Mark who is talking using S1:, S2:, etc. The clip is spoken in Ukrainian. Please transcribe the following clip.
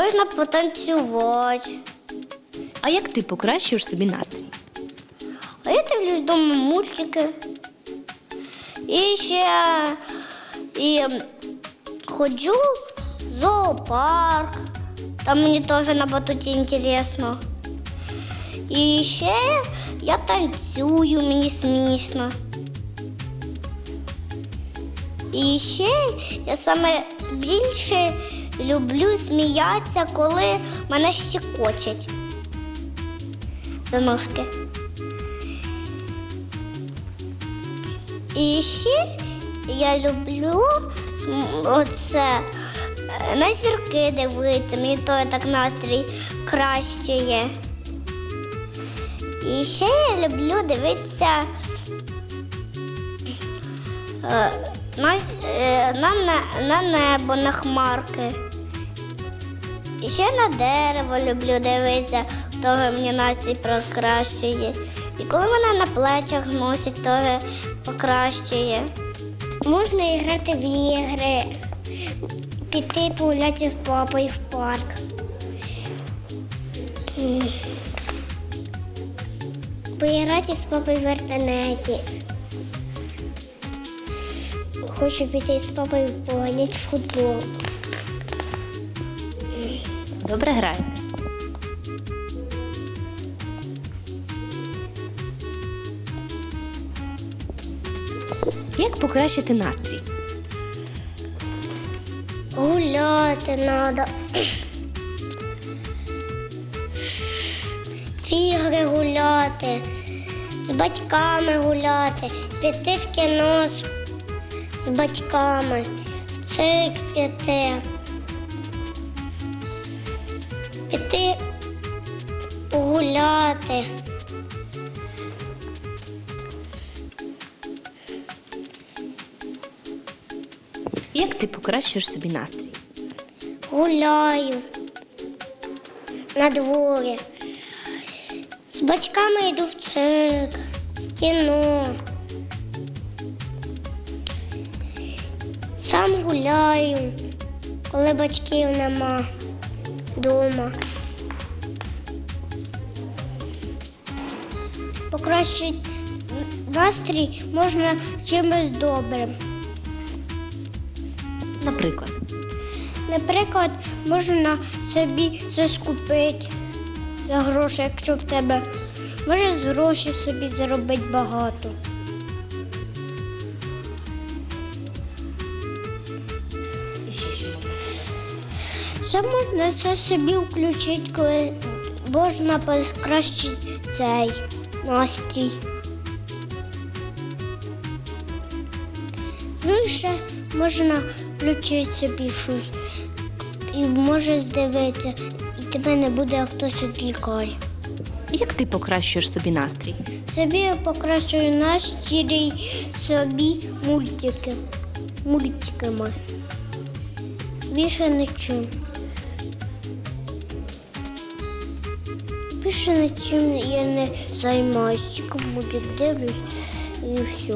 S1: Можна потанцювати.
S2: А як ти покращуєш собі настрій?
S1: А я дивлюсь вдома мультики. І ще і ходжу в зоопарк. Там мені теж на батуті інтересно. І ще я танцюю, мені смішно. І ще я саме більше люблю сміятися, коли мене щекочуть за ножки. І ще я люблю оце е, на зірки дивитися, мені то так настрій краще є. І ще я люблю дивитися е, на, е, на, на небо, на хмарки. І ще на дерево люблю дивитися, того мені настрій покращує. І коли мене на плечах носять, то покращує. Можна грати в ігри, піти погуляти з папою в парк. Поіграти з папою в інтернеті. Хочу піти з папою погуляти в футбол.
S2: Добре граєте? Як покращити настрій?
S1: Гуляти треба. В ігри гуляти, з батьками гуляти, піти в кіно з, батьками, в цирк піти. Піти гуляти.
S2: Як ти покращуєш собі настрій?
S1: Гуляю на дворі. З батьками йду в цирк, в кіно. Сам гуляю, коли батьків нема вдома. Покращити настрій можна чимось добрим.
S2: Наприклад,
S1: Наприклад, можна собі заскупити за гроші, якщо в тебе може з гроші собі заробити багато. Ще можна це собі включити, коли можна покращити цей настрій. Ну і ще можна включити собі щось і може здивитися, і тебе не буде хтось відлікає.
S2: як ти покращуєш собі настрій?
S1: Собі я покращую настрій собі мультики. Мультиками. Більше нічим. Більше нічим я не займаюся, тільки мультик дивлюсь і все.